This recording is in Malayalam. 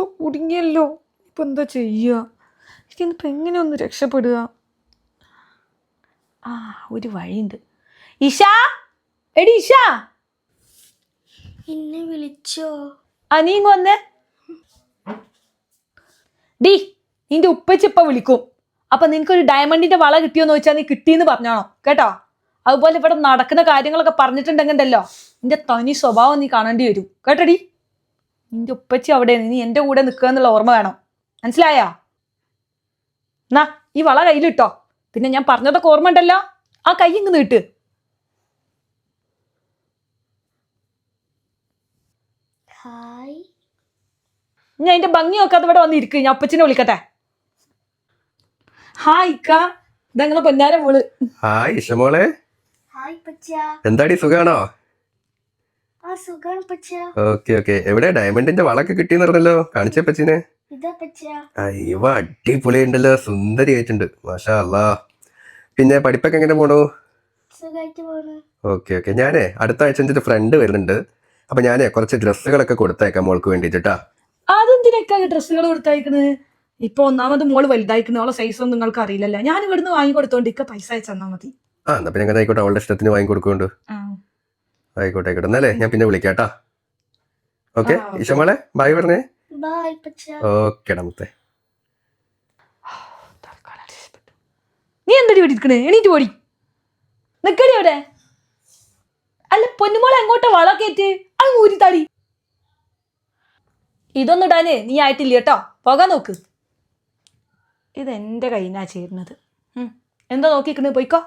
ശോ കുടുങ്ങിയല്ലോ ഇപ്പം എന്താ ചെയ്യുക ഇതിന്നിപ്പോ എങ്ങനെ ഒന്ന് രക്ഷപ്പെടുക? ആ ഒരു വഴിയുണ്ട്. ഇഷ എടി ഇഷ എന്നെ വിളിച്ചോ? ആ നീ ഇങ്ങ് വന്നേ. ഡി നിന്റെ ഉപ്പച്ചിപ്പ വിളിക്കും. അപ്പൊ നിനക്കൊരു ഡയമണ്ടിന്റെ വള കിട്ടിയോന്ന് ചോദിച്ചാൽ നീ കിട്ടിയെന്ന് പറഞ്ഞാണോ? കേട്ടോ? അതുപോലെ ഇവിടെ നടക്കുന്ന കാര്യങ്ങളൊക്കെ പറഞ്ഞിട്ടുണ്ടെങ്കിണ്ടല്ലോ? നിന്റെ തനി സ്വഭാവം നീ കാണേണ്ടി വരും. കേട്ടോടി? നിന്റെ ഉപ്പച്ചി അവിടെ നീ എന്റെ കൂടെ നിൽക്കുക എന്നുള്ള ഓർമ്മ വേണം. മനസ്സിലായോ? എന്നാ ഈ വള കയ്യിലിട്ടോ പിന്നെ ഞാൻ പറഞ്ഞതൊക്കെ ഓർമ്മ ഉണ്ടല്ലോ ആ കൈ ഇങ്ങ് നീട്ട്. ഹായ്. ഞാൻ എന്റെ ഭംഗി നോക്കാതെ ഇവിടെ വന്നിരിക്കു. ഞാൻ അപ്പച്ചിനെ വിളിക്കട്ടെ. ഹായ് ഇക്ക. ഇതങ്ങളെ പൊന്നാര മോൾ. ഹായ് ഇഷമോളെ ഹായ് പച്ച എന്താടി സുഖാണോ? Okay okay. എവിടെ? ഡയമണ്ടിന്റെ വളൊക്കെ കിട്ടിയെന്ന് പറഞ്ഞല്ലോ കാണിച്ചേ പച്ചിനെ അയ്യോ അടിപൊളി ഉണ്ടല്ലോ സുന്ദരി ആയിട്ടുണ്ട് മാഷാ അല്ലാ പിന്നെ പഠിപ്പൊക്കെ എങ്ങനെ പോണു? Okay okay. ഞാനേ അടുത്ത ആഴ്ച എന്റെ ഫ്രണ്ട് വരുന്നുണ്ട്. അപ്പൊ ഞാനേ കുറച്ച് ഡ്രസ്സുകളൊക്കെ കൊടുത്തേക്കാം മോൾക്ക് വേണ്ടിട്ടാ അതെന്തിനൊക്കെ ഡ്രസ്സുകൾ കൊടുത്തേക്കുന്നത് ഇപ്പൊ ഒന്നാമത് മോൾ വലുതായിക്കുന്ന അവളെ സൈസ് ഒന്നും നിങ്ങൾക്ക് അറിയില്ലല്ലോ ഞാൻ ഇവിടുന്ന് വാങ്ങി കൊടുത്തോണ്ട് ഇക്ക പൈസ അയച്ചെന്നാ മതി. ആ എന്നാ പിന്നെ ആയിക്കോട്ടെ. അവളുടെ ഇഷ്ടത്തിന് വാങ്ങി കൊടുക്കുന്നുണ്ട് ആ. ആയിക്കോട്ടെ ആയിക്കോട്ടെ. എന്നാലേ ഞാൻ പിന്നെ വിളിക്കാട്ടാ ഓക്കെ ഇഷമോളെ ബായ് പറഞ്ഞേ. ഓക്കെ ഡമത്തെ നീ എന്തടി ഇവിടെ ഇരിക്കണേ? എണീറ്റ് പോടി. നിക്കടി അവിടെ. അല്ല പൊന്നുമോളെ എങ്ങോട്ടാ വള കയറ്റ്. അങ്ങ് ഊരിത്താടി ഇതൊന്നും ഇടാനേ നീ ആയിട്ടില്ല കേട്ടോ. പോകാൻ നോക്ക്. ഇതെന്റെ കയ്യിനാ ചേരുന്നത്. എന്താ നോക്കിക്കണേ പോയിക്കോ.